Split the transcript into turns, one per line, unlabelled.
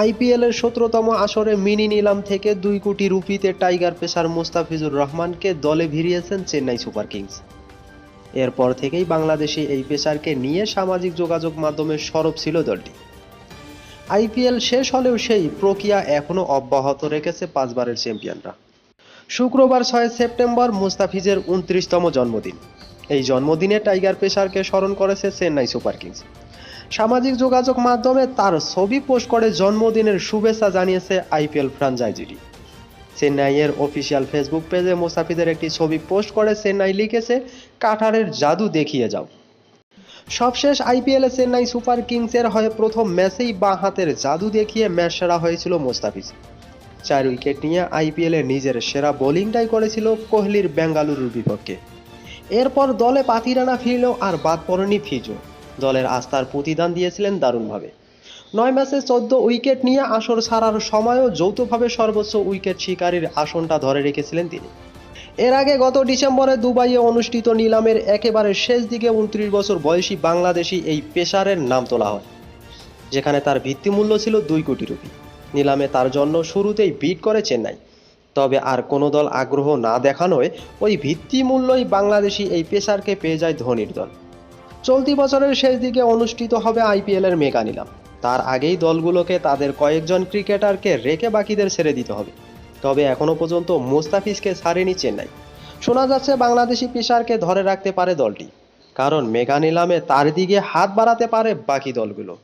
আইপিএলের সতেরোতম আসরে মিনি নিলাম থেকে দুই কোটি রুপিতে টাইগার পেসার মোস্তাফিজুর রহমানকে দলে ভিড়িয়েছেন চেন্নাই সুপার কিংস। এরপর থেকেই বাংলাদেশি এই পেসারকে নিয়ে সামাজিক যোগাযোগ মাধ্যমে সরব ছিল দলটি। আইপিএল শেষ হলেও সেই প্রক্রিয়া এখনও অব্যাহত রেখেছে পাঁচবারের চ্যাম্পিয়নরা। শুক্রবার ছয় সেপ্টেম্বর মুস্তাফিজের উনত্রিশতম জন্মদিন। এই জন্মদিনে টাইগার পেসারকে স্মরণ করেছে চেন্নাই সুপার কিংস। সামাজিক যোগাযোগ মাধ্যমে তার ছবি পোস্ট করে জন্মদিনের শুভেচ্ছা জানিয়েছে আইপিএল ফ্রাঞ্চাইজিটি। চেন্নাইয়ের অফিসিয়াল ফেসবুক পেজে মুস্তাফিজের একটি ছবি পোস্ট করে চেন্নাই লিখেছে কাঠারের জাদু দেখিয়ে যাও। সবশেষ আইপিএলে চেন্নাই সুপার কিংসের হয়ে প্রথম ম্যাচেই বাঁ হাতের জাদু দেখিয়ে ম্যাচ সেরা হয়েছিল মোস্তাফিজ। চার উইকেট নিয়ে আইপিএলে নিজের সেরা বোলিংটাই করেছিল কোহলির বেঙ্গালুরুর বিপক্ষে। এরপর দলে পাতিরানা ফিরলেও আর বাদ পড়েনি ফিজো। দলের আস্থার প্রতিদান দিয়েছিলেন দারুণভাবে। নয় ম্যাচে চোদ্দ উইকেট নিয়ে আসর ছাড়ার সময়ও যৌথভাবে সর্বোচ্চ উইকেট শিকারীর আসনটা ধরে রেখেছিলেন তিনি। এর আগে গত ডিসেম্বরে দুবাইয়ে অনুষ্ঠিত নিলামের একেবারে শেষ দিকে উনত্রিশ বছর বয়সী বাংলাদেশি এই পেশারের নাম তোলা হয়, যেখানে তার ভিত্তিমূল্য ছিল দুই কোটি রুপি। নিলামে তার জন্য শুরুতেই বিট করে চেন্নাই। তবে আর কোনো দল আগ্রহ না দেখানোয় ওই ভিত্তিমূল্যই বাংলাদেশি এই পেশারকে পেয়ে যায় ধোনির দল। চলতি বছরের শেষ দিকে অনুষ্ঠিত হবে আইপিএলের মেগা নিলাম তার আগেই দলগুলোকে তাদের কয়েকজন ক্রিকেটারকে রেখে বাকিদের ছেড়ে দিতে হবে। তবে এখনও পর্যন্ত মোস্তাফিজকে ছাড়েনি চেন্নাই। শোনা যাচ্ছে বাংলাদেশি পেশারকে ধরে রাখতে পারে দলটি। কারণ মেগা নিলামে তার দিকে হাত বাড়াতে পারে বাকি দলগুলো।